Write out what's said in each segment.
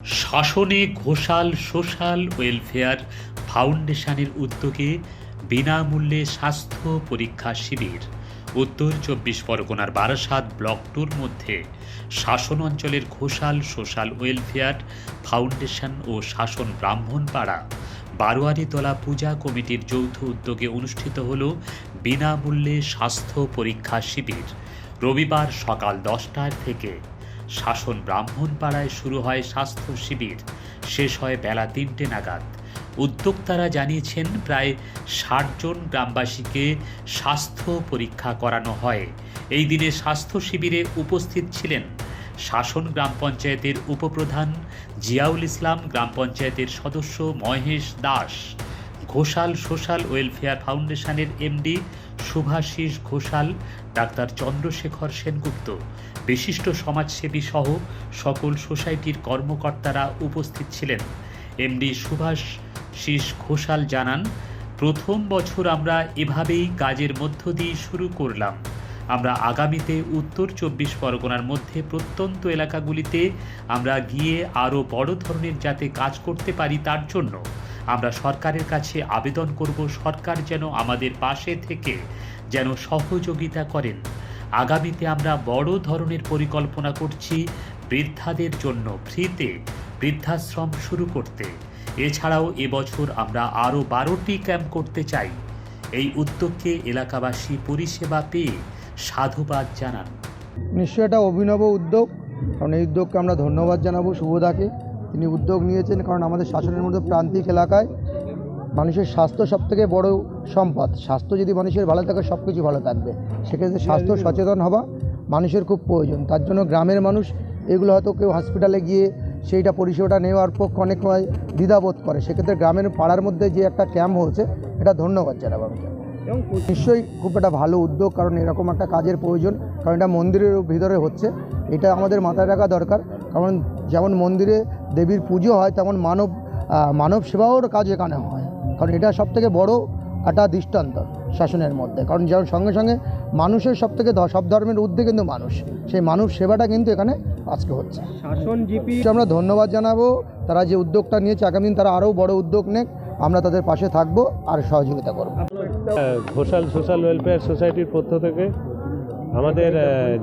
শাসনে Ghoshal social welfare ফাউন্ডেশনের উদ্যোগে বিনামূল্যে স্বাস্থ্য পরীক্ষা শিবির। উত্তর চব্বিশ পরগনার বারাসাত ব্লক টুর মধ্যে শাসন অঞ্চলের ঘোষাল সোশ্যাল ওয়েলফেয়ার ফাউন্ডেশন ও শাসন ব্রাহ্মণপাড়া বারোয়ারিতলা পূজা কমিটির যৌথ উদ্যোগে অনুষ্ঠিত হল বিনামূল্যে স্বাস্থ্য পরীক্ষা শিবির। রবিবার সকাল দশটার থেকে শাসন ব্রাহ্মণপাড়ায় শুরু হয় স্বাস্থ্য শিবির। শেষ হয় বেলা তিনটে নাগাদ। উদ্যোক্তারা জানিয়েছেন, প্রায় ষাট জন গ্রামবাসীকে স্বাস্থ্য পরীক্ষা করানো হয়। এই দিনে স্বাস্থ্য শিবিরে উপস্থিত ছিলেন শাসন গ্রাম পঞ্চায়েতের উপপ্রধান জিয়াউল ইসলাম, গ্রাম পঞ্চায়েতের সদস্য মহেশ দাস, ঘোষাল সোশ্যাল ওয়েলফেয়ার ফাউন্ডেশনের এমডি শুভাশিস ঘোষাল, ডাক্তার চন্দ্রশেখর সেনগুপ্ত বিশিষ্ট সমাজসেবী সহ সকল সোসাইটির কর্মকর্তারা উপস্থিত ছিলেন। এমডি সুভাষ শীষ ঘোষাল জানান, প্রথম বছর আমরা এভাবেই কাজের মধ্য দিয়ে শুরু করলাম। আমরা আগামীতে উত্তর চব্বিশ পরগনার মধ্যে প্রত্যন্ত এলাকাগুলিতে আমরা গিয়ে আরও বড় ধরনের যাতে কাজ করতে পারি তার জন্য আমরা সরকারের কাছে আবেদন করব। সরকার যেন আমাদের পাশে থেকে যেন সহযোগিতা করেন। আগামীতে আমরা বড় ধরনের পরিকল্পনা করছি বৃদ্ধাদের জন্য ফ্রিতে বৃদ্ধাশ্রম শুরু করতে। এছাড়াও এবছর আমরা আরও বারোটি ক্যাম্প করতে চাই। এই উদ্যোগকে এলাকাবাসী পরিষেবা পেয়ে সাধুবাদ জানান। নিশ্চয়ই এটা অভিনব উদ্যোগ। কারণ এই উদ্যোগকে আমরা ধন্যবাদ জানাব শুভদাকে তিনি উদ্যোগ নিয়েছেন কারণ আমাদের শাসনের মধ্যে প্রান্তিক এলাকায়। মানুষের স্বাস্থ্য সবথেকে বড় সম্পদ। স্বাস্থ্য যদি মানুষের ভালো থাকে সব কিছু ভালো থাকবে। সেক্ষেত্রে স্বাস্থ্য সচেতন হওয়া মানুষের খুব প্রয়োজন। তার জন্য গ্রামের মানুষ এগুলো হয়তো কেউ হসপিটালে গিয়ে সেইটা পরিষেবাটা নেওয়ার পক্ষে অনেক দ্বিধাবোধ করে। সেক্ষেত্রে গ্রামের পাড়ার মধ্যে যে একটা ক্যাম্প হয়েছে, এটা ধন্যবাদ জানাব আমি। এবং নিশ্চয়ই খুব একটা ভালো উদ্যোগ, কারণ এরকম একটা কাজের প্রয়োজন, কারণ এটা মন্দিরের ভিতরে হচ্ছে। এটা আমাদের মাথায় রাখা দরকার, কারণ যেমন মন্দিরে দেবীর পুজো হয়, তেমন মানব মানব সেবাওর কাজ এখানে হয়। কারণ এটা সব থেকে বড়ো একটা দৃষ্টান্ত শাসনের মধ্যে। কারণ যেমন সঙ্গে সঙ্গে মানুষের সব থেকে সব ধর্মের ঊর্ধ্বে কিন্তু মানুষ। সেই মানুষ সেবাটা কিন্তু এখানে আজকে হচ্ছে। শাসন জিপি আমরা ধন্যবাদ জানাব। তারা যে উদ্যোগটা নিয়েছে আগামী দিন তারা আরও বড় উদ্যোগ নেক। আমরা তাদের পাশে থাকব আর সহযোগিতা করব। ঘোষাল সোশ্যাল ওয়েলফেয়ার সোসাইটির পক্ষ থেকে আমাদের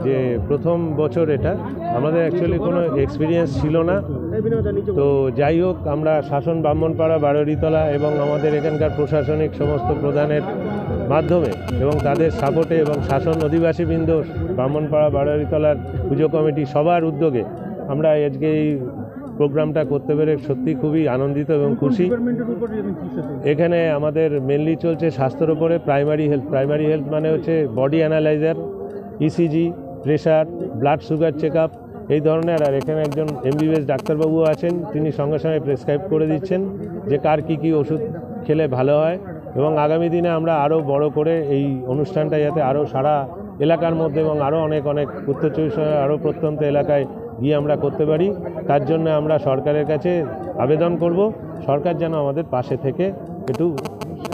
যে প্রথম বছর এটা, আমাদের অ্যাকচুয়ালি কোনো এক্সপিরিয়েন্স ছিল না। তো যাই হোক, আমরা শাসন ব্রাহ্মণপাড়া, বারোরিতলা এবং আমাদের এখানকার প্রশাসনিক সমস্ত প্রধানের মাধ্যমে এবং তাদের সাপোর্টে এবং শাসন অধিবাসীবৃন্দ ব্রাহ্মণপাড়া, বারোরিতলার পুজো কমিটি সবার উদ্যোগে আমরা আজকে এই প্রোগ্রামটা করতে পেরে সত্যি খুবই আনন্দিত এবং খুশি। এখানে আমাদের মেনলি চলছে স্বাস্থ্যের ওপরে প্রাইমারি হেলথ প্রাইমারি হেলথ মানে হচ্ছে body analyser ECG pressure blood sugar check এই ধরনের। আর এখানে একজন এমবিবিএস ডাক্তারবাবু আছেন, তিনি সঙ্গে সঙ্গে প্রেসক্রাইব করে দিচ্ছেন যে কার কী কী ওষুধ খেলে ভালো হয়। এবং আগামী দিনে আমরা আরও বড় করে এই অনুষ্ঠানটা যাতে আরও সারা এলাকার মধ্যে এবং আরও অনেক অনেক উত্তর চব্বিশ আরও প্রত্যন্ত এলাকায় গিয়ে আমরা করতে পারি। তার জন্য আমরা সরকারের কাছে আবেদন করব। সরকার যেন আমাদের পাশে থেকে একটু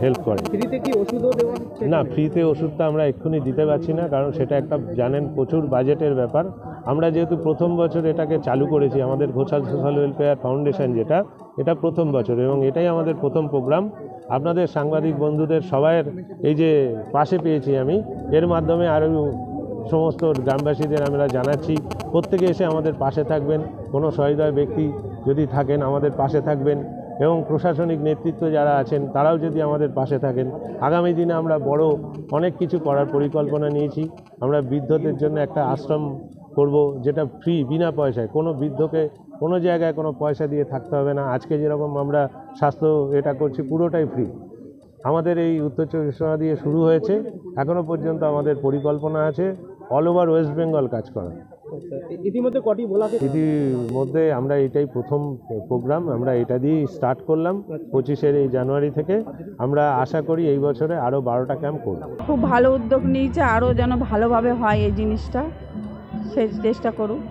হেল্প করে। না ফ্রিতে ওষুধটা আমরা এক্ষুনি দিতে পারছি না কারণ সেটা একটা জানেন প্রচুর বাজেটের ব্যাপার। আমরা যেহেতু প্রথম বছর এটাকে চালু করেছি আমাদের ঘোষাল সোশ্যাল ওয়েলফেয়ার ফাউন্ডেশন যেটা এটা প্রথম বছর এবং এটাই আমাদের প্রথম প্রোগ্রাম। আপনাদের সাংবাদিক বন্ধুদের সবাইয়ের এই যে পাশে পেয়েছি আমি এর মাধ্যমে আরও সমস্ত গ্রামবাসীদের আমরা জানাচ্ছি প্রত্যেকে এসে আমাদের পাশে থাকবেন কোনো সহৃদয় ব্যক্তি যদি থাকেন আমাদের পাশে থাকবেন। এবং প্রশাসনিক নেতৃত্ব যারা আছেন, তারাও যদি আমাদের পাশে থাকেন, আগামী দিনে আমরা বড় অনেক কিছু করার পরিকল্পনা নিয়েছি। আমরা বৃদ্ধদের জন্য একটা আশ্রম করব, যেটা ফ্রি বিনা পয়সায়। কোনো বৃদ্ধকে কোনো জায়গায় কোনো পয়সা দিয়ে থাকতে হবে না। আজকে যেরকম আমরা স্বাস্থ্য এটা করছি, পুরোটাই ফ্রি আমাদের এই উত্তর চব্বিশ দিয়ে শুরু হয়েছে। এখনও পর্যন্ত আমাদের পরিকল্পনা আছে অল ওভার ওয়েস্ট বেঙ্গল কাজ করা ইতিমধ্যে কটি ইতিমধ্যে আমরা এটাই প্রথম প্রোগ্রাম আমরা এটা দিয়েই স্টার্ট করলাম পঁচিশের এই জানুয়ারি থেকে। আমরা আশা করি এই বছরে আরও বারোটা ক্যাম্প করব। খুব ভালো উদ্যোগ নিয়েছে আরও যেন ভালোভাবে হয় এই জিনিসটা। সে চেষ্টা করুক।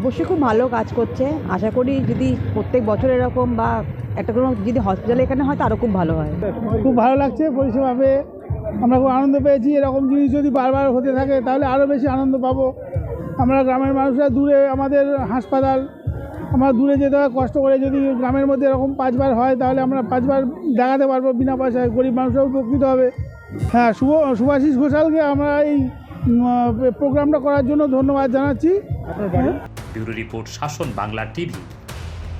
অবশ্যই খুব ভালো কাজ করছে। আশা করি যদি প্রত্যেক বছর এরকম বা একটা কোনো যদি হসপিটালে এখানে হয় তো আরও খুব ভালো হয়। খুব ভালো লাগছে পরিষেবা পেয়ে আমরা খুব আনন্দ পেয়েছি। এরকম জিনিস যদি বারবার হতে থাকে তাহলে আরও বেশি আনন্দ পাবো। আমরা গ্রামের মানুষরা দূরে, আমাদের হাসপাতাল, আমরা দূরে যেতে হয়, কষ্ট করে যদি গ্রামের মধ্যে এরকম পাঁচবার হয়, তাহলে আমরা পাঁচবার দেখাতে পারব বিনা পয়সায়। গরিব মানুষরাও উপকৃত হবে। হ্যাঁ শুভ, শুভাশিস ঘোষালকে আমরা এই প্রোগ্রামটা করার জন্য ধন্যবাদ জানাচ্ছি। ব্যুরো রিপোর্ট, শাসন বাংলা টিভি।